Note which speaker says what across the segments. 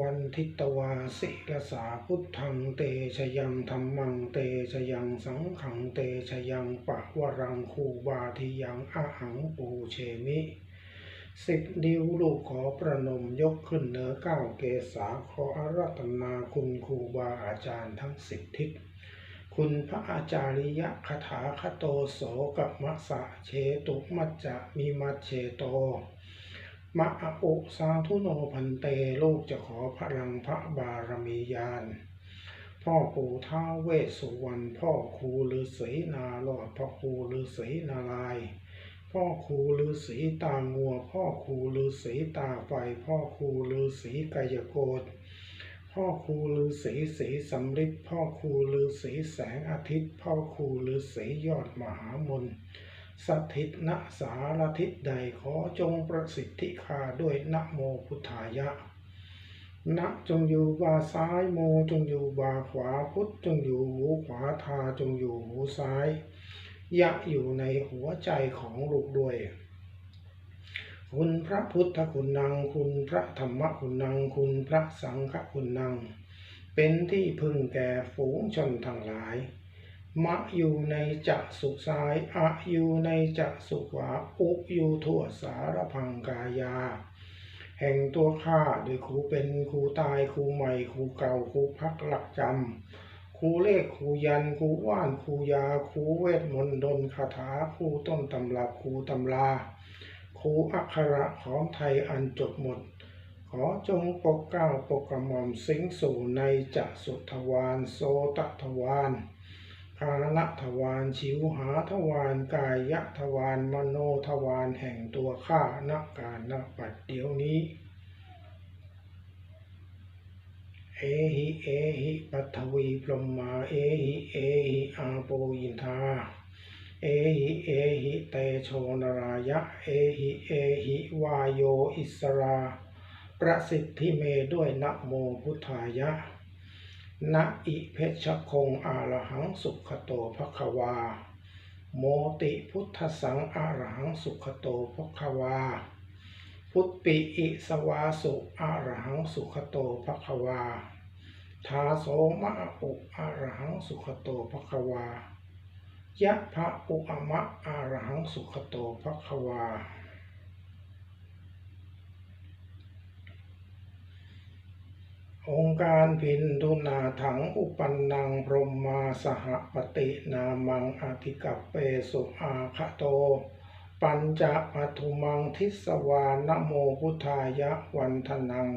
Speaker 1: วันทิตวาสิรสาพุทธังเตชะยังธรรมังเตชะยังสังขังเตชะยังปะวรังคูบาทิยังอาหังปูเชมิสิบนิ้วลูกขอประนมยกขึ้นเหนือเก้าเกษาขออารัตนาคุณครูบาอาจารย์ทั้งสิบทิศคุณพระอาจาริยะคาถาคโตโสกับมะสะเชตุมัจจะมีมัจเชโต มะอะอุสาธุโนพันเตโลกจะขอพลังพระบารมียานพ่อปู่ท้าวเวสสุวรรณพ่อครูฤาษีนาลอดพ่อครูฤาษีนาลาย พ่อครูฤาษีตางัว พ่อครูฤาษีตาไฟ พ่อครูฤาษีกายโกฏพ่อครูฤาษีสีสำริดพ่อครูฤาษีแสงอาทิตย์ พ่อครูฤาษียอดมหามน สถิตณสารทิศใดขอจงประสิทธิคาด้วยนะโมพุทธายะนะจงอยู่บาซ้ายโมจงอยู่บาขวาพุทธจงอยู่หูขวาทาจงอยู่หูซ้าย ยะอยู่ในหัวใจของลูกด้วย คุณพระพุทธคุณนังคุณพระธรรมคุณนังคุณพระสังฆคุณนังเป็นที่พึงแก่ฝูงชนทั้งหลาย มะอยู่ในจะสุซ้าย อะอยู่ในจะสุขวา อุอยู่ทั่วสารพังกายา แห่งตัวข้าโดยครูเป็นครูตายครูใหม่ครูเก่าครูพักหลักจำครูเลขครูยันครูว่านครูยาครูเวทมนต์ดนคาถาครูต้นตำรับครูตำราครูอักขระของไทยอันจบหมด ขอจงปกเก้าปกกระหม่อมสิงสู่ในจะสุทวารโสตทวาร คานทวารชิวหาทวารกายะทวารมโนทวารแห่งตัวข้านักการนักปัดเดี๋ยวนี้ เอหิเอหิปัทวีพรหมาเอหิเอหิอาโปยินทาเอหิเอหิเตโชนรายะเอหิเอหิวายโยอิสรา ประสิทธิเมด้วยนะโมพุทธายะ นะอิเพชคงอาระหังสุขโตภควา โมติพุทธสังอาระหังสุขโตภควา พุทปิอิสวาสุอาระหังสุขโตภควา ทาโสมะอุอาระหังสุขโตภควายะพะอุอะมะอาระหังสุขโตภควา องค์การพินทุนาถังอุปันนังพรมมาสหปฏินามังอธิกัปเปสุอาคโต ปัญจปัทุมังทิสวานโมพุทธายะวันทนัง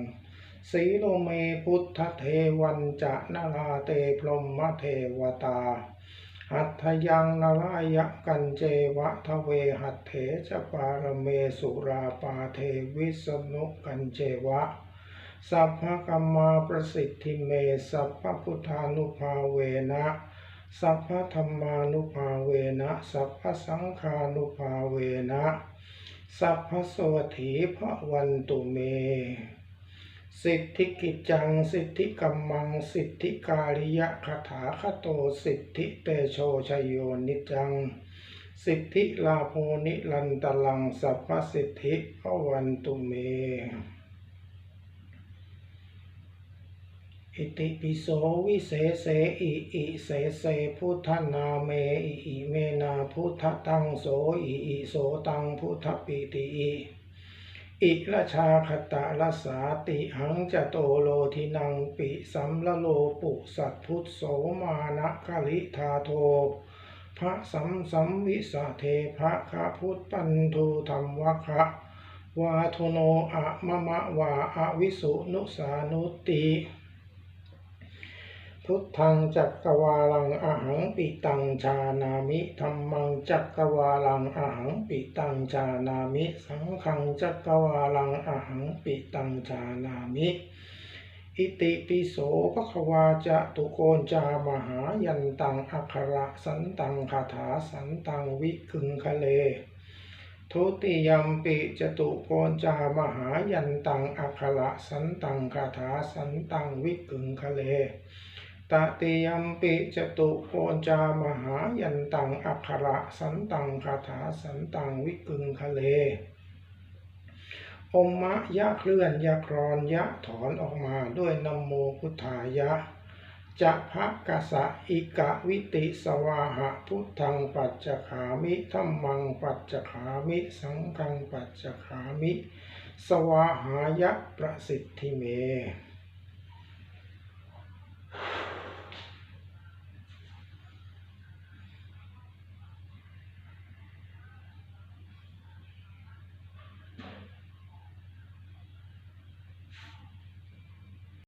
Speaker 1: สีโลเมพุทธเทวันจะนาลาเตพรหมเทวตา หัตถยังนารายะกันเจวะทะเวหัตเถจปารเมสุราปาเทวิสนุกันเจวะ สัพพะกัมมาประสิทธิเม สัพพะพุทธานุภาเวนะสัพพะธรรมานุภาเวนะสัพพะสังฆานุภาเวนะสัพพะโสถีพระวันตุเม สิทธิกิจจัง สิทธิกัมมัง สิทธิกาลิยะคาถาคโต สิทธิเตโชชยโยนิจัง สิทธิลาโภนิลันตลัง สัพพะสิทธิพระวันตุเม อิติปิโสวิเศษเสอิอิเสเสพุทธนาเมอิอิเมนาพุทธตังโสอิอิโสตังพุทธปิติอิอิละชาคตะละสาติหังจะโตโลทินังปิสัมละโลปุสัตพุทโสมานะคลิธาโท พระสัมสัมวิสาเทพระคะพุทธปันทูธรรมวคะวาโทโนอะมะมะวาอะวิสุนุสานุติ พุทธังจักกวาลังอหังปิตังชานามิธรรมังจักกวาลังอหังปิตังชานามิ สังฆังจักกวาลังอหังปิตังชานามิอิติปิโสภควาจะตุโกนจามหายันตังอัคระสันตังคาถาสันตังวิคึงคะเล ทุติยมปิจตุโกนจามหายันตังอัคระสันตังคาถาสันตังวิกึงคะเล ตติยมปิจตุโกจามหายันตังอัคระสันตังคาถาสันตังวิกึงคะเลอมมะยะเคลื่อนยะครอนยะถอนออกมาด้วยนโมพุทธายะจะภะกะสะอิกะวิติสวาหะพุทธังปัจจขามิธัมมังปัจจขามิสังฆังปัจจขามิ สวาหายะประสิทธิเม